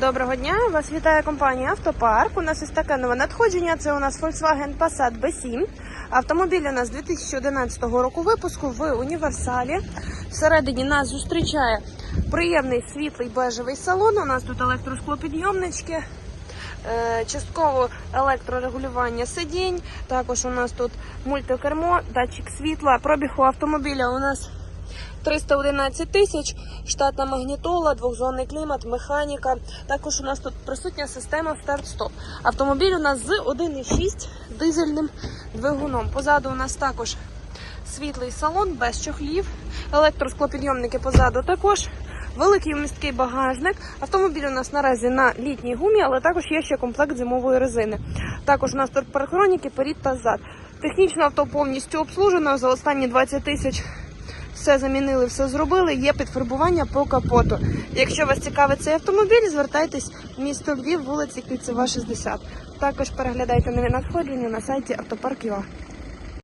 Доброго дня! Вас вітає компанія Автопарк. У нас ось таке нове надходження. Це у нас Volkswagen Passat B7. Автомобіль у нас 2011 року випуску в універсалі. Всередині нас зустрічає приємний світлий бежевий салон. У нас тут електросклопідйомнички. е, Частково електрорегулювання сидінь. Також у нас тут мультикермо, датчик світла. Пробіг у автомобіля у нас 311 тисяч, штатна магнітола, двохзонний клімат, механіка. Також у нас тут присутня система старт-стоп. Автомобіль у нас з 1,6 дизельним двигуном. Позаду у нас також світлий салон без чохлів, електросклопідйомники позаду також. Великий місткий багажник. Автомобіль у нас наразі на літній гумі, але також є ще комплект зимової резини. Також у нас тут парахроніки, перед та зад. Технічно авто повністю обслужено за останні 20 тисяч все замінили, все зробили. Є підфарбування по капоту. Якщо вас цікавить цей автомобіль, звертайтесь в місто Львів, вулиці Кільцева, 60. Також переглядайте нові надходження на сайті автопарк.ua.